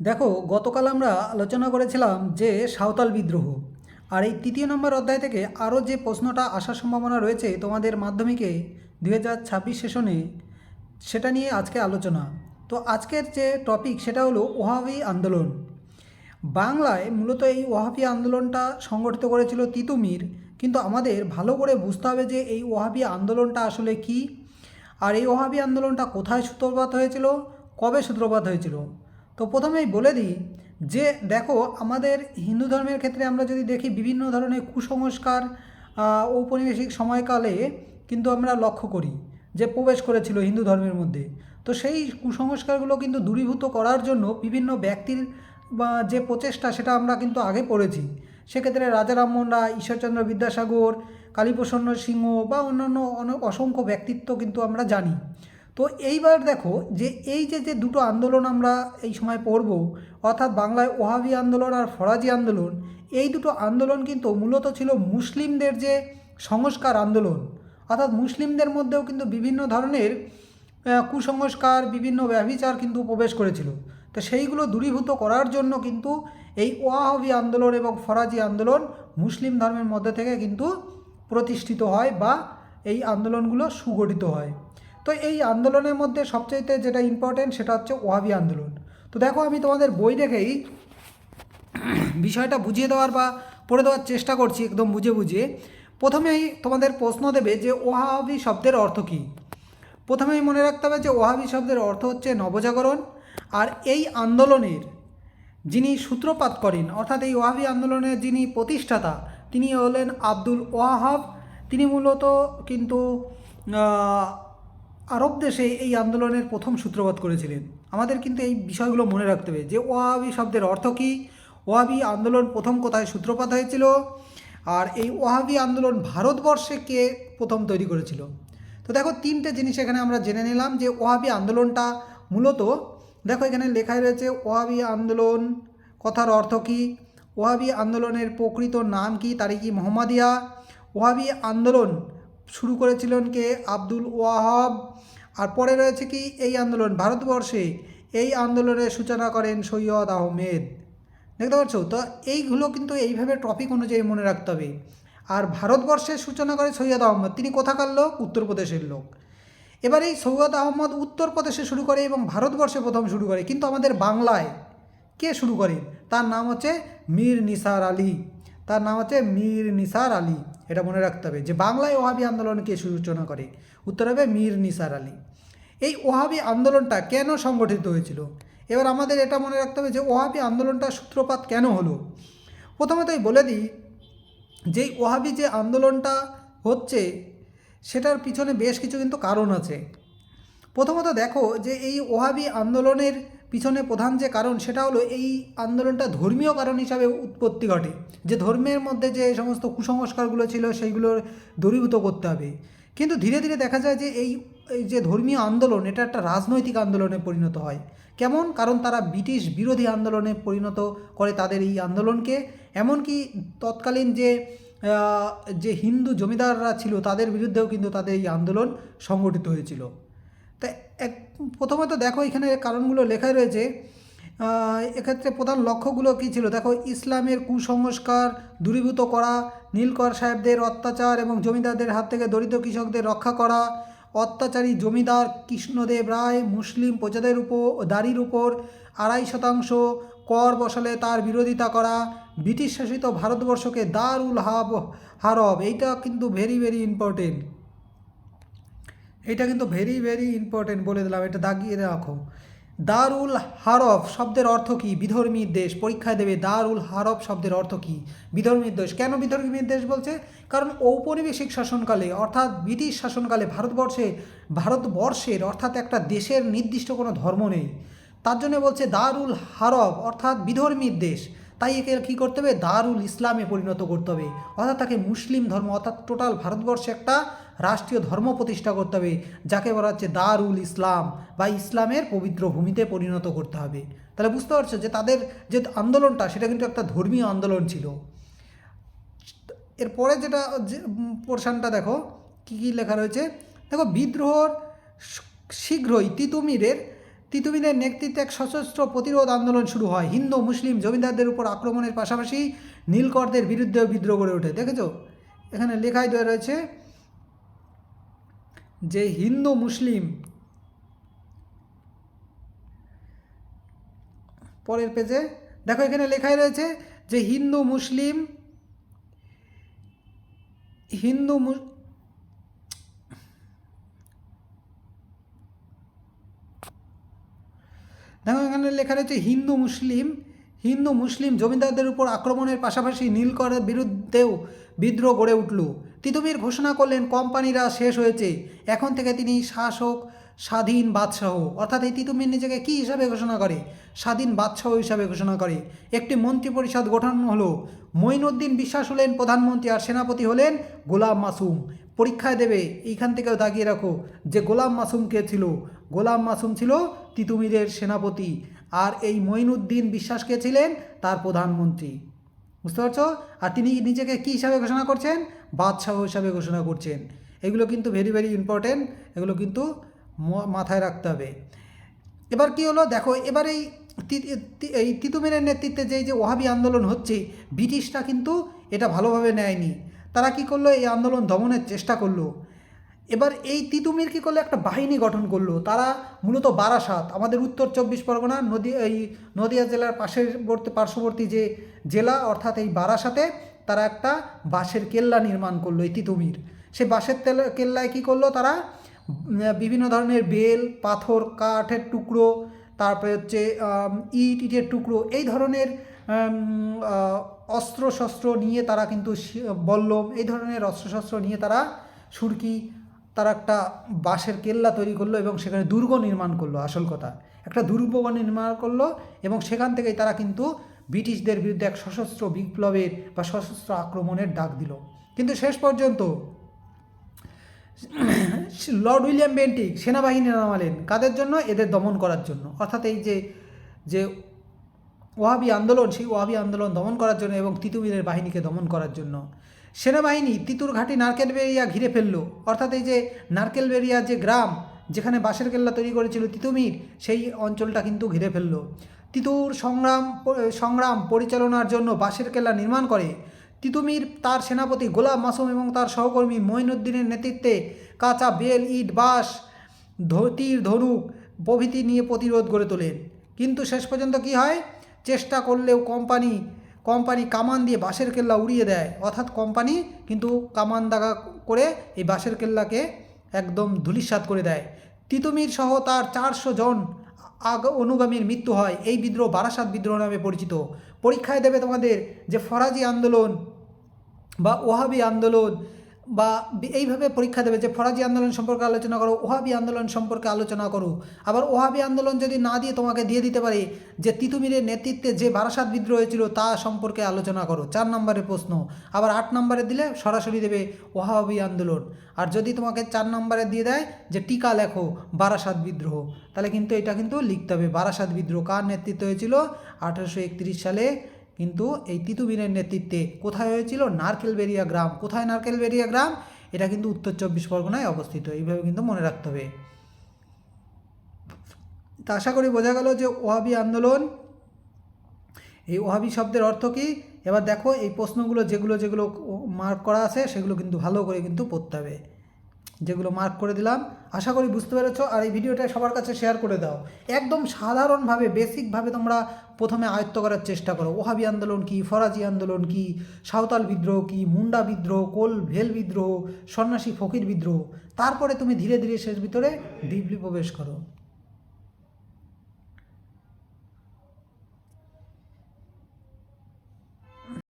দেখো, গতকাল আমরা আলোচনা করেছিলাম যে সাঁওতাল বিদ্রোহ। আর এই তৃতীয় নম্বর অধ্যায় থেকে আরও যে প্রশ্নটা আসার সম্ভাবনা রয়েছে তোমাদের মাধ্যমিকে দুই হাজার ছাব্বিশ সেশনে, সেটা নিয়ে আজকে আলোচনা। তো আজকের যে টপিক, সেটা হলো ওহাবি আন্দোলন। বাংলায় মূলত এই ওহাবি আন্দোলনটা সংগঠিত করেছিল তিতুমির কিন্তু আমাদের ভালো করে বুঝতে হবে যে এই ওহাবি আন্দোলনটা আসলে কি। আর এই ওহাবি আন্দোলনটা কোথায় সূত্রপাত হয়েছিল, কবে সূত্রপাত হয়েছিল? তো প্রথমেই বলে দিই যে দেখো আমাদের হিন্দু ধর্মের ক্ষেত্রে আমরা যদি দেখি বিভিন্ন ধরনের কুসংস্কার ঔপনিবেশিক সময়কালে কিন্তু আমরা লক্ষ্য করি যে প্রবেশ করেছিল হিন্দু ধর্মের মধ্যে। তো সেই কুসংস্কারগুলো কিন্তু দূরীভূত করার জন্য বিভিন্ন ব্যক্তির যে প্রচেষ্টা সেটা আমরা কিন্তু আগে পড়েছি। সেক্ষেত্রে রাজা রামমোহন রায়, ঈশ্বরচন্দ্র বিদ্যাসাগর, কালীপ্রসন্ন সিংহ বা অন্যান্য অসংখ্য ব্যক্তিত্ব কিন্তু আমরা জানি। তো এইবার দেখো যে এই যে যে দুটো আন্দোলন আমরা এই সময় পড়ব, অর্থাৎ বাংলায় ওহাবি আন্দোলন আর ফরাজি আন্দোলন, এই দুটো আন্দোলন কিন্তু মূলত ছিল মুসলিমদের যে সংস্কার আন্দোলন। অর্থাৎ মুসলিমদের মধ্যেও কিন্তু বিভিন্ন ধরনের কুসংস্কার, বিভিন্ন ব্যভিচার কিন্তু প্রবেশ করেছিল। তো সেইগুলো দূরীভূত করার জন্য কিন্তু এই ওয়াহাবি আন্দোলন এবং ফরাজি আন্দোলন মুসলিম ধর্মের মধ্যে থেকে কিন্তু প্রতিষ্ঠিত হয় বা এই আন্দোলনগুলো সুগঠিত হয়। তো এই আন্দোলনের মধ্যে সবচাইতে যেটা ইম্পর্টেন্ট সেটা হচ্ছে ওয়াহাবি আন্দোলন। তো দেখো আমি তোমাদের বই দেখেই বিষয়টা বুঝিয়ে দেওয়ার বা পড়ে দেওয়ার চেষ্টা করছি একদম বুঝে বুঝিয়ে প্রথমেই তোমাদের প্রশ্ন দেবে যে ওহাবি শব্দের অর্থ কী? প্রথমেই মনে রাখতে হবে যে ওহাবি শব্দের অর্থ হচ্ছে নবজাগরণ আর এই আন্দোলনের যিনি সূত্রপাত করেন, অর্থাৎ এই ওয়াহাবি আন্দোলনের যিনি প্রতিষ্ঠাতা, তিনি হলেন আব্দুল ওয়াহাব। তিনি মূলত কিন্তু আরব দেশে এই আন্দোলনের প্রথম সূত্রপাত করেছিলেন। আমাদের কিন্তু এই বিষয়গুলো মনে রাখতে হবে যে ওয়াহাবি শব্দের অর্থ কী? ওয়াবি আন্দোলন প্রথম কোথায় সূত্রপাত হয়েছিল? আর এই ওয়াহাবি আন্দোলন ভারতবর্ষে কে প্রথম তৈরি করেছিল? তো দেখো, তিনটে জিনিস এখানে আমরা জেনে নিলাম যে ওয়াহাবি আন্দোলনটা মূলত, দেখো এখানে লেখাই রয়েছে ওয়াহাবি আন্দোলন কথার অর্থ কী? ওয়াহাবি আন্দোলনের প্রকৃত নাম কি? তারিখি মোহাম্মদিয়া। ওয়াহাবি আন্দোলন শুরু করেছিলেন কে? আব্দুল ওয়াহাব। আর পরে রয়েছে কি? এই আন্দোলন। ভারতবর্ষে এই আন্দোলনের সূচনা করেন সৈয়দ আহমেদ। দেখতে পাচ্ছ? তো এইগুলো কিন্তু এইভাবে টপিক অনুযায়ী মনে রাখতে হবে। আর ভারতবর্ষের সূচনা করে সৈয়দ আহমদ। তিনি কোথাকার লোক? উত্তরপ্রদেশের লোক। এবার এই সৈয়দ আহমদ উত্তরপ্রদেশে শুরু করে এবং ভারতবর্ষে প্রথম শুরু করে। কিন্তু আমাদের বাংলায় কে শুরু করেন তার নাম হচ্ছে মীর নিসার আলী। তার নাম হচ্ছে মীর নিসার আলী। এটা মনে রাখতে হবে যে বাংলায় ওহাবি আন্দোলনকে সূচনা করে। উত্তর হবে মীর নিসার আলী। এই ওহাবি আন্দোলনটা কেন সংগঠিত হয়েছিল? এবার আমাদের এটা মনে রাখতে হবে যে ওহাবি আন্দোলনটা সূত্রপাত কেন হলো? প্রথমতই বলে দিই, যেই ওহাবি যে আন্দোলনটা হচ্ছে, সেটার পিছনে বেশ কিছু কিন্তু কারণ আছে। প্রথমত দেখো যে এই ওহাবি আন্দোলনের পিছনে প্রধান যে কারণ সেটা হলো এই আন্দোলনটা ধর্মীয় কারণ হিসাবে উৎপত্তি ঘটে। যে ধর্মের মধ্যে যে সমস্ত কুসংস্কারগুলো ছিল সেইগুলোর দূরীভূত করতে হবে। কিন্তু ধীরে ধীরে দেখা যায় যে এই এই যে ধর্মীয় আন্দোলন, এটা একটা রাজনৈতিক আন্দোলনে পরিণত হয়। কেমন? কারণ তারা ব্রিটিশ বিরোধী আন্দোলনে পরিণত করে তাদের এই আন্দোলনকে। এমনকি তৎকালীন যে যে হিন্দু জমিদাররা ছিল তাদের বিরুদ্ধেও কিন্তু তাদের এই আন্দোলন সংগঠিত হয়েছিল। প্রথমত দেখো এখানে কারণগুলো লেখাই রয়েছে। এক্ষেত্রে প্রধান লক্ষ্যগুলো কী ছিল? দেখো, ইসলামের কুসংস্কার দূরীভূত করা, নীলকর সাহেবদের অত্যাচার এবং জমিদারদের হাত থেকে দরিদ্র কৃষকদের রক্ষা করা, অত্যাচারী জমিদার কৃষ্ণদেব রায় মুসলিম প্রজাদের উপর দাড়ির উপর আড়াই শতাংশ কর বসালে তার বিরোধিতা করা, ব্রিটিশ শাসিত ভারতবর্ষকে দারুল হাব, হারব, এইটা কিন্তু ভেরি ভেরি ইম্পর্টেন্ট এটা কিন্তু ভেরি ভেরি ইম্পর্টেন্ট বলে দিলাম, এটা দাগিয়ে রাখো। দারুল হারফ শব্দের অর্থ কী? বিধর্মীর দেশ, পরীক্ষায় দেবে, দারুল হারফ শব্দের অর্থ কী? বিধর্মীর দেশ। কেন বিধর্মীর দেশ বলছে? কারণ ঔপনিবেশিক শাসনকালে, অর্থাৎ ব্রিটিশ শাসনকালে ভারতবর্ষে, ভারতবর্ষের, অর্থাৎ একটা দেশের নির্দিষ্ট কোনো ধর্ম নেই। তার জন্য বলছে দারুল হারব অর্থাৎ বিধর্মীর দেশ। তাই একে কী করতে হবে? দারুল ইসলামে পরিণত করতে হবে। অর্থাৎ তাকে মুসলিম ধর্ম, অর্থাৎ টোটাল ভারতবর্ষে একটা রাষ্ট্রীয় ধর্ম প্রতিষ্ঠা করতে হবে, যাকে বলা হচ্ছে দারুল ইসলাম বা ইসলামের পবিত্র ভূমিতে পরিণত করতে হবে। তাহলে বুঝতে পারছ যে তাদের যে আন্দোলনটা, সেটা কিন্তু একটা ধর্মীয় আন্দোলন ছিল। এরপরে যেটা যে পোর্শনটা দেখো, কী কী লেখা রয়েছে? দেখো, বিদ্রোহর শীঘ্রই তিতুমিরের তিতুমিরের নেতৃত্বে এক সশস্ত্র প্রতিরোধ আন্দোলন শুরু হয়। হিন্দু, মুসলিম জমিদারদের উপর আক্রমণের পাশাপাশি নীলকরদের বিরুদ্ধেও বিদ্রোহ গড়ে ওঠে। দেখেছ? এখানে লেখাই দেওয়া রয়েছে যে হিন্দু মুসলিম। পরের পেজে দেখো এখানে লেখাই রয়েছে যে হিন্দু মুসলিম, হিন্দু দেখো এখানে লেখা রয়েছে হিন্দু মুসলিম হিন্দু, মুসলিম জমিদারদের উপর আক্রমণের পাশাপাশি নীলকরের বিরুদ্ধেও বিদ্রোহ গড়ে উঠল। তিতুমির ঘোষণা করলেন, কোম্পানিরা শেষ হয়েছে। এখন থেকে তিনি শাসক, স্বাধীন বাদশাহ। অর্থাৎ এই তিতুমির নিজেকে কী হিসাবে ঘোষণা করে? স্বাধীন বাদশাহ হিসাবে ঘোষণা করে। একটি মন্ত্রী পরিষদ গঠন হলো, মঈনুদ্দিন বিশ্বাস হলেন প্রধানমন্ত্রী আর সেনাপতি হলেন গোলাম মাসুম। পরীক্ষায় দেবে, এইখান থেকেও দাগিয়ে রাখো যে গোলাম মাসুম কে ছিল? গোলাম মাসুম ছিল তিতুমিরের সেনাপতি। আর এই মঈনুদ্দিন বিশ্বাস কে ছিলেন? তার প্রধানমন্ত্রী। বুঝতে পারছ? আর তিনি নিজেকে কী হিসাবে ঘোষণা করছেন? বাদশাহ হিসাবে ঘোষণা করছেন। এগুলো কিন্তু ভেরি ভেরি ইম্পর্টেন্ট এগুলো কিন্তু মাথায় রাখতে হবে। এবার কি হলো? দেখো, এবার এই এই তিতুমিরের নেতৃত্বে যে যে ওহাবি আন্দোলন হচ্ছে, ব্রিটিশরা কিন্তু এটা ভালোভাবে নেয়নি। তারা কি করল? এই আন্দোলন দমনের চেষ্টা করল। এবার এই তিতুমির কী করল? একটা বাহিনী গঠন করল। তারা মূলত বারাসাত। আমাদের উত্তর চব্বিশ পরগনা নদী এই নদিয়া জেলার পাশের বর্তী পার্শ্ববর্তী যে জেলা অর্থাৎ এই বারাসাতে তারা একটা বাঁশের কেল্লা নির্মাণ করল এই তিতুমির। সেই বাঁশের তেল- কেল্লায় কী করল তারা? বিভিন্ন ধরনের বেল পাথর কাঠের টুকরো তারপরে হচ্ছে ইট ইটের টুকরো এই ধরনের আম, আহ, অস্ত্র শস্ত্র নিয়ে তারা কিন্তু বল্লম এই ধরনের অস্ত্রশস্ত্র নিয়ে তারা সুরকি তারা একটা বাঁশের কেল্লা তৈরি করল এবং সেখানে দুর্গ নির্মাণ করল, আসল কথা। একটা দুর্গ নির্মাণ করল এবং সেখান থেকেই তারা কিন্তু ব্রিটিশদের বিরুদ্ধে এক সশস্ত্র বিপ্লবের বা সশস্ত্র আক্রমণের ডাক দিল। কিন্তু শেষ পর্যন্ত লর্ড উইলিয়াম বেন্টিক সেনাবাহিনী নামালেন কাদের জন্য? এদের দমন করার জন্য। অর্থাৎ এই যে যে ওহাবি আন্দোলন, সেই ওহাবি আন্দোলন দমন করার জন্য এবং তিতুমিরের বাহিনীকে দমন করার জন্য। সেনাবাহিনী তিতুর ঘাটি নারকেলবেরিয়া ঘিরে ফেলল। অর্থাৎ এই যে নারকেলবেরিয়া যে গ্রাম, যেখানে বাঁশের কেল্লা তৈরি করেছিল তিতুমির সেই অঞ্চলটা কিন্তু ঘিরে ফেলল। তিতুর সংগ্রাম সংগ্রাম পরিচালনার জন্য বাঁশের কেল্লা নির্মাণ করে। তিতুমির তার সেনাপতি গোলাম মাসুম এবং তার সহকর্মী মঈনুদ্দিনের নেতৃত্বে কাঁচা বেল, ইট, বাঁশ ধতির ধনুক প্রভৃতি নিয়ে প্রতিরোধ গড়ে তোলেন। কিন্তু শেষ পর্যন্ত কি হয়? চেষ্টা করলেও কোম্পানি কোম্পানি কামান দিয়ে বাঁশের কেল্লা উড়িয়ে দেয়। অর্থাৎ কোম্পানি কিন্তু কামান দাগা করে এই বাঁশের কেল্লাকে একদম ধুলিস্বাদ করে দেয়। তিতুমির সহ তার চারশো জন আগ অনুগামীর মৃত্যু হয়। এই বিদ্রোহ বারাসাত বিদ্রোহ নামে পরিচিত। পরীক্ষায় দেবে তোমাদের যে ফরাজি আন্দোলন বা ওহাবি আন্দোলন বা এইভাবে পরীক্ষা দেবে যে ফরাজি আন্দোলন সম্পর্কে আলোচনা করো, ওহাবি আন্দোলন সম্পর্কে আলোচনা করো। আবার ওহাবি আন্দোলন যদি না দিয়ে তোমাকে দিয়ে দিতে পারে যে তিতুমিরের নেতৃত্বে যে বারাসাত বিদ্রোহ হয়েছিল তা সম্পর্কে আলোচনা করো, চার নম্বরের প্রশ্ন। আবার আট নম্বরে দিলে সরাসরি দেবে ওহাবি আন্দোলন। আর যদি তোমাকে চার নম্বরে দিয়ে দেয় যে টিকা লেখো, বারাসাত বিদ্রোহ, তাহলে কিন্তু এটা কিন্তু লিখতে হবে। বারাসাত বিদ্রোহ কার নেতৃত্ব হয়েছিল? আঠারোশো একত্রিশ সালে কিন্তু এই তিতুমিরের নেতৃত্বে কোথায় হয়েছিল? নারকেলবেরিয়া গ্রাম। কোথায় নারকেলবেরিয়া গ্রাম? এটা কিন্তু উত্তর চব্বিশ পরগনায় অবস্থিত। এইভাবে কিন্তু মনে রাখতে হবে। তা আশা করি বোঝা গেল যে ওহাবি আন্দোলন, এই ওহাবি শব্দের অর্থ কী? এবার দেখো এই প্রশ্নগুলো যেগুলো যেগুলো মার্ক করা আছে সেগুলো কিন্তু ভালো করে কিন্তু পড়তে হবে। যেগুলো মার্ক করে দিলাম। আশা করি বুঝতে পেরেছ। আর এই ভিডিওটা সবার কাছে শেয়ার করে দাও। একদম সাধারণভাবে বেসিকভাবে তোমরা প্রথমে আয়ত্ত করার চেষ্টা করো। ওহাবি আন্দোলন কি, ফরাজি আন্দোলন কি, সাঁওতাল বিদ্রোহ কি, মুন্ডা বিদ্রোহ, কোল ভেল বিদ্রোহ, সন্ন্যাসী ফকির বিদ্রোহ। তারপরে তুমি ধীরে ধীরে শেষ ভিতরে ডিপলি প্রবেশ করো।